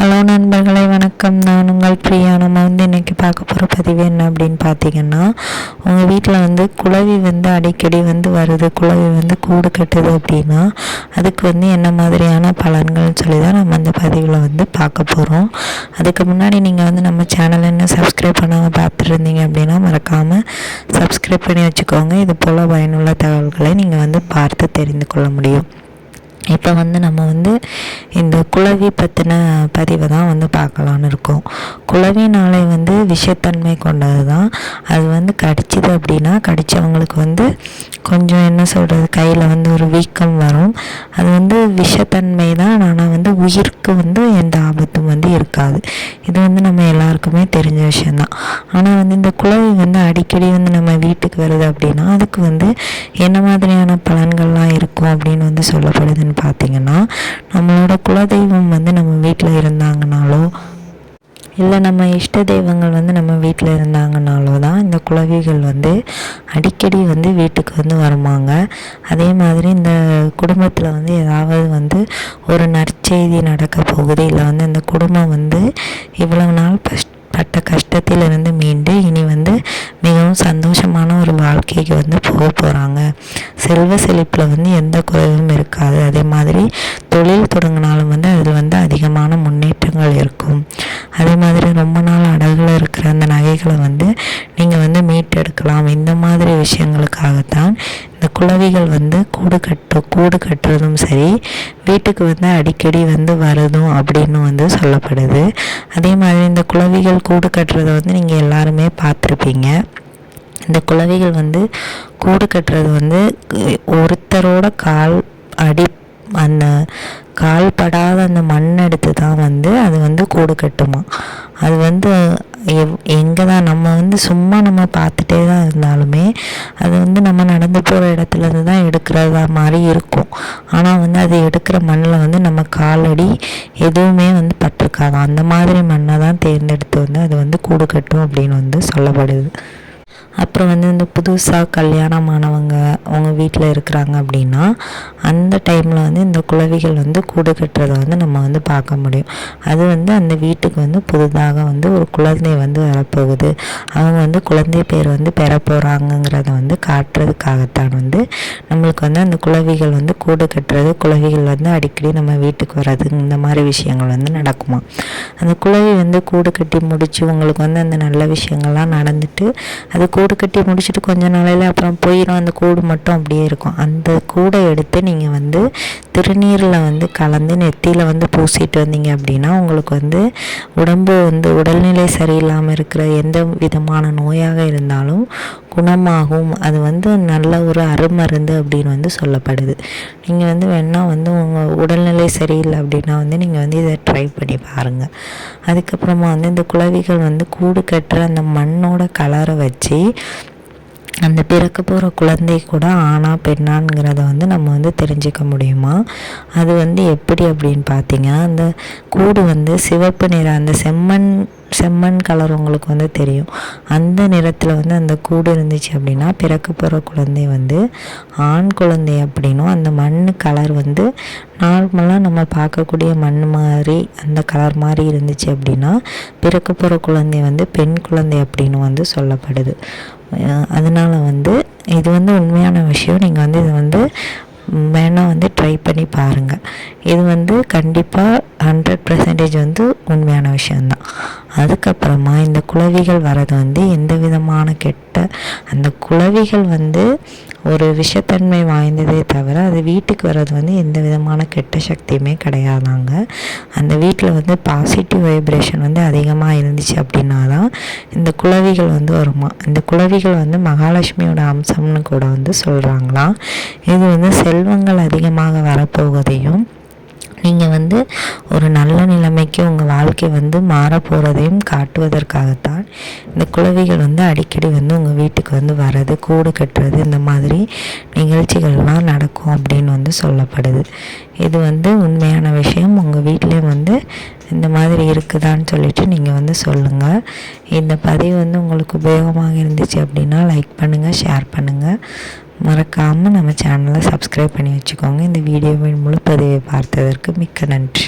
Hello நண்பர்களே வணக்கம். நான் உங்கள் பிரியா நம்ம வந்து இன்றைக்கி பார்க்க போகிற பதிவு என்ன அப்படின்னு பார்த்தீங்கன்னா உங்கள் வீட்டில் வந்து குழவி வந்து அடிக்கடி வந்து வருது குழவி வந்து கூடு கட்டுது அப்படின்னா அதுக்கு வந்து என்ன மாதிரியான பலன்கள்னு சொல்லி தான் நம்ம அந்த பதிவில் வந்து பார்க்க போகிறோம் அதுக்கு முன்னாடி நீங்கள் வந்து நம்ம சேனல் என்ன சப்ஸ்கிரைப் பண்ணாமல் பார்த்துருந்தீங்க அப்படின்னா மறக்காமல் சப்ஸ்கிரைப் பண்ணி வச்சுக்கோங்க. இது போல் பயனுள்ள தகவல்களை நீங்கள் வந்து பார்த்து தெரிந்து கொள்ள முடியும். இப்போ வந்து நம்ம வந்து இந்த குளவி பற்றின பதிவை தான் வந்து பார்க்கலான்னு இருக்கோம். குளவினாலே வந்து விஷத்தன்மை கொண்டது தான் அது வந்து கடிச்சிது அப்படின்னா கடித்தவங்களுக்கு வந்து கொஞ்சம் என்ன சொல்கிறது கையில் வந்து ஒரு வீக்கம் வரும். அது வந்து விஷத்தன்மை தான் ஆனால் வந்து உயிருக்கு வந்து எந்த ஆபத்தும் வந்து இருக்காது. இது வந்து நம்ம எல்லாருக்குமே தெரிஞ்ச விஷயந்தான் ஆனால் வந்து இந்த குழவி வந்து அடிக்கடி வந்து நம்ம வீட்டுக்கு வருது அப்படின்னா அதுக்கு வந்து என்ன மாதிரியான பலன்கள்லாம் இருக்கும் அப்படின்னு வந்து சொல்லப்படுதுன்னு பார்த்தீங்கன்னா நம்மளோட குலதெய்வம் வந்து நம்ம வீட்டில் இருந்தாங்கனாலோ இல்லை நம்ம இஷ்ட தெய்வங்கள் வந்து நம்ம வீட்டில் இருந்தாங்கனாலோ தான் இந்த குலவிகள் வந்து அடிக்கடி வந்து வீட்டுக்கு வந்து வருவாங்க அதே மாதிரி இந்த குடும்பத்தில் வந்து ஏதாவது வந்து ஒரு நற்செய்தி நடக்க போகுது இல்லை வந்து இந்த குடும்பம் வந்து இவ்வளவு நாள் கஷ்ட பட்ட கஷ்டத்திலிருந்து மீண்டு இனி வந்து மிகவும் சந்தோஷமான ஒரு வாழ்க்கைக்கு வந்து போக போகிறாங்க செல்வ செழிப்பில் வந்து எந்த குறைவும் இருக்காது. அதே மாதிரி தொழில் தொடங்கினாலும் வந்து அதில் வந்து அதிகமான முன்னேற்றங்கள் இருக்கும். அதே மாதிரி ரொம்ப நாள் அடகில் இருக்கிற அந்த நகைகளை வந்து நீங்கள் வந்து மீட்டெடுக்கலாம். இந்த மாதிரி விஷயங்களுக்காகத்தான் இந்த குளவிகள் வந்து கூடு கட்டு கூடு கட்டுறதும் சரி வீட்டுக்கு வந்து அடிக்கடி வந்து வருதும் அப்படின்னு வந்து சொல்லப்படுது. அதே மாதிரி இந்த குளவிகள் கூடு கட்டுறதை வந்து நீங்கள் எல்லாருமே பார்த்துருப்பீங்க. இந்த குளவிகள் வந்து கூடு கட்டுறது வந்து ஒருத்தரோட கால் அடி அந்த கால் படாத அந்த மண் எடுத்து தான் வந்து அது வந்து கூடு கட்டுமா. அது வந்து எவ் எங்கே தான் நம்ம வந்து சும்மா நம்ம பார்த்துட்டே தான் இருந்தாலுமே அது வந்து நம்ம நடந்து போகிற இடத்துலேருந்து தான் எடுக்கிறதா மாதிரி இருக்கும். ஆனால் வந்து அது எடுக்கிற மண்ணில் வந்து நம்ம காலடி எதுவுமே வந்து பட்டிருக்காது. அந்த மாதிரி மண்ணை தான் தேர்ந்தெடுத்து வந்து அது வந்து கூடு கட்டும் அப்படின்னு வந்து சொல்லப்படுது. அப்புறம் வந்து இந்த புதுசாக கல்யாணமானவங்க அவங்க வீட்டில் இருக்கிறாங்க அப்படின்னா அந்த டைமில் வந்து இந்த குழவிகள் வந்து கூடு கட்டுறதை வந்து நம்ம வந்து பார்க்க முடியும். அது வந்து அந்த வீட்டுக்கு வந்து புதுதாக வந்து ஒரு குழந்தை வந்து வரப்போகுது. அவங்க வந்து குழந்தை பேர் வந்து பெற போகிறாங்கங்கிறத வந்து காட்டுறதுக்காகத்தான் வந்து நம்மளுக்கு வந்து அந்த குழவிகள் வந்து கூடு கட்டுறது குழவிகள் வந்து அடிக்கடி நம்ம வீட்டுக்கு வர்றது இந்த மாதிரி விஷயங்கள் வந்து நடக்குமா? அந்த குழவி வந்து கூடு கட்டி முடித்து உங்களுக்கு வந்து அந்த நல்ல விஷயங்கள்லாம் நடந்துட்டு அது கூடு கட்டி முடிச்சுட்டு கொஞ்ச நாளையில் அப்புறம் போயிடும் அந்த கூடு மட்டும் அப்படியே இருக்கும். அந்த கூடை எடுத்து நீங்கள் வந்து திருநீரில் வந்து கலந்து நெத்தியில் வந்து பூசிட்டு வந்தீங்க அப்படின்னா உங்களுக்கு வந்து உடம்பு வந்து உடல்நிலை சரியில்லாமல் இருக்கிற எந்த விதமான நோயாக இருந்தாலும் குணமாகும். அது வந்து நல்ல ஒரு அருமருந்து அப்படின்னு வந்து சொல்லப்படுது. நீங்கள் வந்து வேணால் வந்து உங்கள் உடல்நிலை சரியில்லை அப்படின்னா வந்து நீங்கள் வந்து இதை ட்ரை பண்ணி பாருங்கள் அதுக்கப்புறமா வந்து இந்த குழவிகள் வந்து கூடு கட்டுற அந்த மண்ணோட கலரை வச்சு அந்த பிறக்க போகிற குழந்தை கூட ஆணா பெண்ணாங்கிறத வந்து நம்ம வந்து தெரிஞ்சுக்க முடியுமா? அது வந்து எப்படி அப்படின்னு பார்த்தீங்கன்னா அந்த கூடு வந்து சிவப்பு நிற அந்த செம்மண் செம்மண் கலர் உங்களுக்கு வந்து தெரியும். அந்த நிறத்தில் வந்து அந்த கூடு இருந்துச்சு அப்படின்னா பிறக்க போகிற குழந்தை வந்து ஆண் குழந்தை அப்படின்னும் அந்த மண் கலர் வந்து நார்மலாக நம்ம பார்க்கக்கூடிய மண் மாதிரி அந்த கலர் மாதிரி இருந்துச்சு அப்படின்னா பிறக்க போகிற குழந்தை வந்து பெண் குழந்தை அப்படின்னு வந்து சொல்லப்படுது. அதனால் வந்து இது வந்து உண்மையான விஷயம். நீங்கள் வந்து இதை வந்து வேணால் வந்து ட்ரை பண்ணி பாருங்கள் இது வந்து கண்டிப்பாக ஹண்ட்ரட் பர்சன்டேஜ் வந்து உண்மையான விஷயந்தான் அதுக்கப்புறமா இந்த குளவிகள் வர்றது வந்து எந்த விதமான கெட்ட அந்த குளவிகள் வந்து ஒரு விஷத்தன்மை வாய்ந்ததே தவிர அது வீட்டுக்கு வர்றது வந்து எந்த விதமான கெட்ட சக்தியுமே கிடையாதாங்க அந்த வீட்டில் வந்து பாசிட்டிவ் வைப்ரேஷன் வந்து அதிகமாக இருந்துச்சு அப்படின்னா தான் இந்த குளவிகள் வந்து வருமா இந்த குளவிகள் வந்து மகாலட்சுமியோட அம்சம்னு கூட வந்து சொல்கிறாங்களாம் இது வந்து செல்வங்கள் அதிகமாக வரப்போவதையும் நீங்கள் வந்து ஒரு நல்ல நிலைமைக்கு உங்கள் வாழ்க்கை வந்து மாறப்போகிறதையும் காட்டுவதற்காகத்தான் இந்த குழவிகள் வந்து அடிக்கடி வந்து உங்கள் வீட்டுக்கு வந்து வர்றது கூடு கட்டுறது இந்த மாதிரி நிகழ்ச்சிகள்லாம் நடக்கும் அப்படின்னு வந்து சொல்லப்படுது. இது வந்து உண்மையான விஷயம். உங்கள் வீட்லேயும் வந்து இந்த மாதிரி இருக்குதான்னு சொல்லிட்டு நீங்கள் வந்து சொல்லுங்கள் இந்த பதிவு வந்து உங்களுக்கு உபயோகமாக இருந்துச்சு அப்படின்னா லைக் பண்ணுங்கள் ஷேர் பண்ணுங்கள் மறக்காமல் நம்ம சேனலை சப்ஸ்கிரைப் பண்ணி வச்சுக்கோங்க. இந்த வீடியோவின் முழு பதிவை பார்த்ததற்கு மிக்க நன்றி.